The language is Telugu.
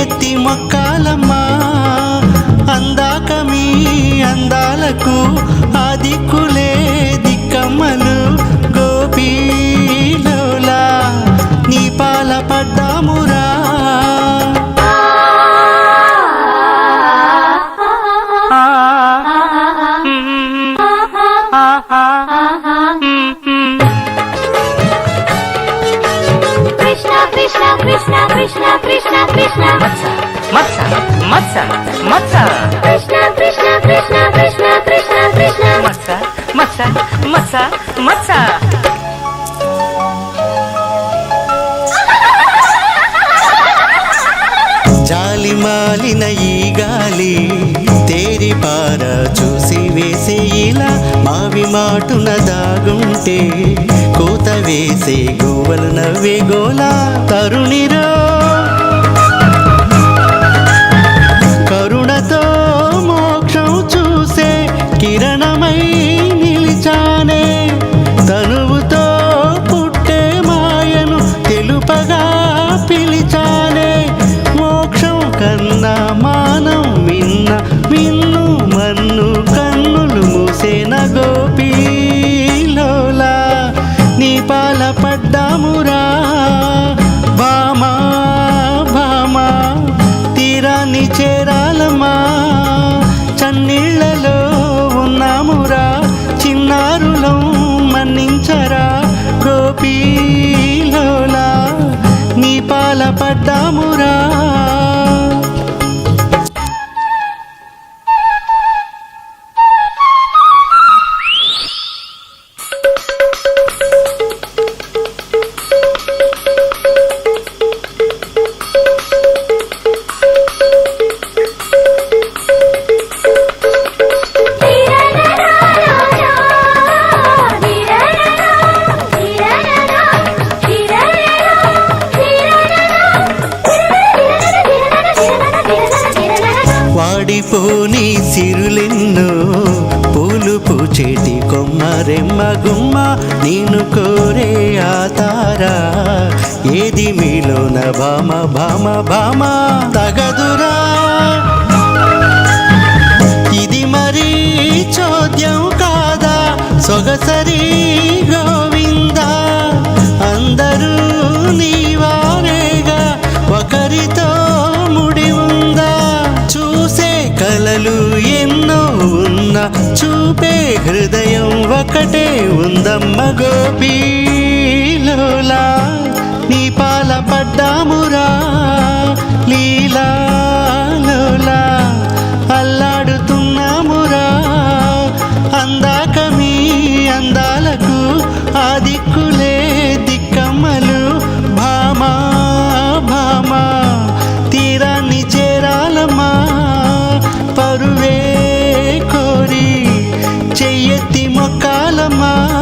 ఎత్తి మొక్కాలమ్మా. అందాక మీ అందాలకు ఆ దిక్కులే దిక్కమ్మలు. గోపీలోలా నీ పాల పడ్డామురా. కృష్ణ కృష్ణ కృష్ణ. కృష్ణ కృష్ణ కృష్ణ మత్స మత్స మత్స. కృష్ణ కృష్ణ కృష్ణ కృష్ణ కృష్ణ కృష్ణ. మత్స మత్స మత్స మత్స. జాలి మాలిన ఈ గాలి తేరి పార చూసి వేసే ఇలా మావి మాటున దాగుంటే కోత వేసే గువ్వలు నవ్వే గోలా తరుణిరో. వాడిపోని సిరులెన్నో. పూలు పూచేటి కొమ్మ రెమ్మ గుమ్మ నేను కోరే ఆ తారా. ఏది మీలోన భామ భామ భామ తగదురా. ఇది మరీ చోద్యం కాదా? సొగసరి గోవిందా? అందరూ నీ చూపే హృదయం ఒకటే ఉందమ్మ గోపీ. más